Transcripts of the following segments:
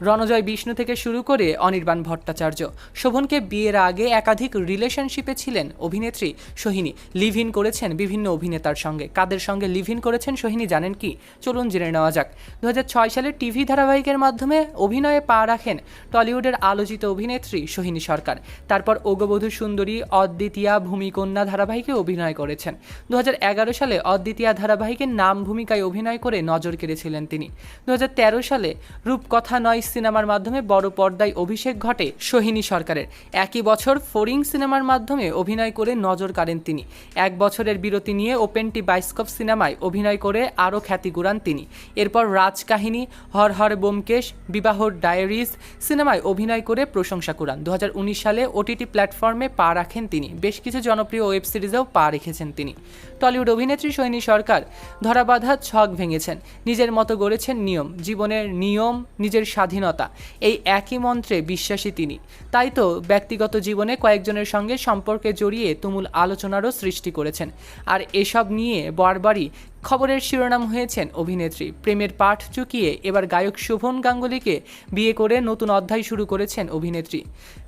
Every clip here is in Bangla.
রণজয় বিষ্ণু থেকে শুরু করে অনির্বাণ ভট্টাচার্য। শোভনকে বিয়ের আগে একাধিক রিলেশনশিপে ছিলেন অভিনেত্রী সোহিনী। লিভ ইন করেছেন বিভিন্ন অভিনেতার সঙ্গে। কাদের সঙ্গে লিভ ইন করেছেন সোহিনী জানেন কি? চলুন জেনে নেওয়া যাক। দু হাজার ছয় সালে টিভি ধারাবাহিকের মাধ্যমে অভিনয়ে পা রাখেন টলিউডের আলোচিত অভিনেত্রী সোহিনী সরকার। তারপর ওগবধূ সুন্দরী অদ্বিতীয়া ভূমিকন্যা ধারাবাহিকে অভিনয় করেছেন। দু হাজার এগারো সালে অদ্বিতীয়া ধারাবাহিকের নাম ভূমিকায় অভিনয় করে নজর কেড়েছিলেন তিনি। দু হাজার তেরো সালে রূপকথা নয় সিনেমার মাধ্যমে বড় পর্দায় অভিষেক ঘটে সোহিনী সরকারের। একই বছর ফোরিং সিনেমার মাধ্যমে অভিনয় করে নজর কাড়েন তিনি। এক বছরের বিরতি নিয়ে ওপেনটি বাইস্কোপ সিনেমায় অভিনয় করে আরও খ্যাতি কুড়ান তিনি। এরপর রাজকাহিনী, হর হর বোমকেশ, বিবাহর ডায়েরিজ সিনেমায় অভিনয় করে প্রশংসা কুড়ান। দু হাজার উনিশ সালে ওটিটি প্ল্যাটফর্মে পা রাখেন তিনি। বেশ কিছু জনপ্রিয় ওয়েব সিরিজেও পা রেখেছেন তিনি। টলিউড অভিনেত্রী সোহিনী সরকার ধরাবাধা ছক ভেঙেছেন। নিজের মতো গড়েছেন নিয়ম। জীবনের নিয়ম, নিজের স্বাধীনতা। এই একই মন্ত্রে বিশ্বাসী তিনি। তাই তো ব্যক্তিগত জীবনে কয়েকজনের সঙ্গে সম্পর্কে জড়িয়ে তুমুল আলোচনারও সৃষ্টি করেছেন। আর এসব নিয়ে বারবারই খবরের শিরোনাম হয়েছেন অভিনেত্রী। প্রেমের পাঠ চুকিয়ে এবার গায়ক শোভন গাঙ্গুলিকে বিয়ে করে নতুন অধ্যায় শুরু করেছেন অভিনেত্রী।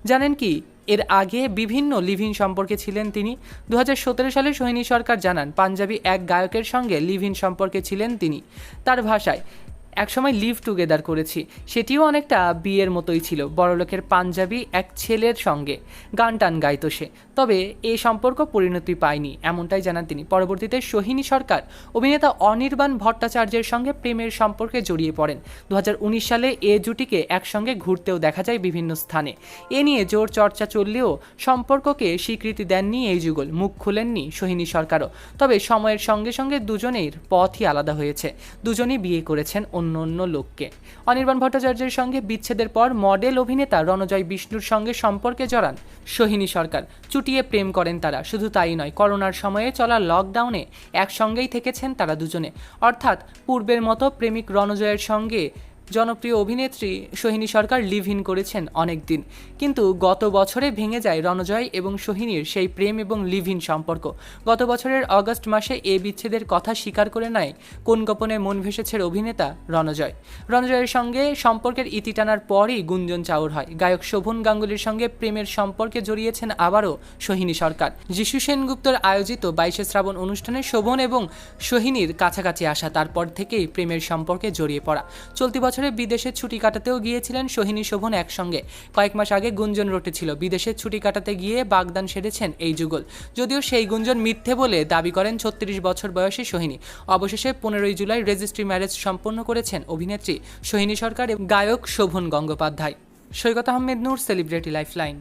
জানেন কি, এর আগে বিভিন্ন লিভিন সম্পর্কে ছিলেন তিনি। দু হাজার সতেরো সালে সোহিনী সরকার জানান, পাঞ্জাবি এক গায়কের সঙ্গে লিভিন সম্পর্কে ছিলেন তিনি। তার ভাষায় একসময় লিভ টুগেদার করেছি। সেটিও অনেকটা বিয়ের মতোই ছিল। বড়লোকের পাঞ্জাবি এক ছেলের সঙ্গে। গান টান গাইতো সে। তবে এই সম্পর্ক পরিণতি পায়নি, এমনটাই জানান তিনি। পরবর্তীতে সোহিনী সরকার, অভিনেতা অনির্বাণ ভট্টাচার্যের সঙ্গে প্রেমের সম্পর্কে জড়িয়ে পড়েন। দু হাজার উনিশ সালে এ জুটিকে একসঙ্গে ঘুরতেও দেখা যায় বিভিন্ন স্থানে। এ নিয়ে জোর চর্চা চললেও সম্পর্ককে স্বীকৃতি দেননি এই যুগল। মুখ খুলেননি সোহিনী সরকারও। তবে সময়ের সঙ্গে সঙ্গে দুজনের পথই আলাদা হয়েছে। দুজনেই বিয়ে করেছেন অন্য অন্য লোককে। অনির্বাণ ভট্টাচার্যের সঙ্গে বিচ্ছেদের পর মডেল অভিনেতা রণজয় বিষ্ণুর সঙ্গে সম্পর্কে জড়ান সোহিনী সরকার। চুটিয়ে প্রেম করেন তারা, শুধু তাই নয়, করোনার সময়ে চলা লকডাউনে একসঙ্গেই থেকেছেন তারা দুজনে। অর্থাৎ পূর্বের মতো প্রেমিক রণজয়ের সঙ্গে জনপ্রিয় অভিনেত্রী সোহিনী সরকার লিভ ইন করেছেন অনেক দিন কিন্তু গত বছরে ভেঙে যায় রণজয় এবং সোহিনীর সেই প্রেম এবং লিভ ইন সম্পর্ক। গত বছরের অগস্ট মাসে এ বিচ্ছেদের কথা স্বীকার করে নেয় কোন গোপনে মন ভেসেছে অভিনেতা রণজয়। রণজয়ের সঙ্গে সম্পর্কের ইতি টানার পরই গুঞ্জন চাউর হয়। গায়ক শোভন গাঙ্গুলির সঙ্গে প্রেমের সম্পর্কে জড়িয়েছেন আবারও সোহিনী সরকার। যিশু সেনগুপ্তর আয়োজিত বাইশে শ্রাবণ অনুষ্ঠানে শোভন এবং সোহিনীর কাছাকাছি আসা, তারপর থেকেই প্রেমের সম্পর্কে জড়িয়ে পড়া। চলতি বছরে বিদেশে ছুটি কাটাতেও গিয়েছিলেন সোহিনী শোভন একসঙ্গে। কয়েক মাস আগে গুঞ্জন রটেছিল। বিদেশে ছুটি কাটাতে গিয়ে বাগদান সেরেছেন এই যুগল। যদিও সেই গুঞ্জন মিথ্যে বলে দাবি করেন ছত্রিশ বছর বয়সী সোহিনী। অবশেষে পনেরোই জুলাই রেজিস্ট্রি ম্যারেজ সম্পন্ন করেছেন অভিনেত্রী সোহিনী সরকার গায়ক Shovan Gangopadhyay. Saikat Ahmed Noor, celebrity lifeline.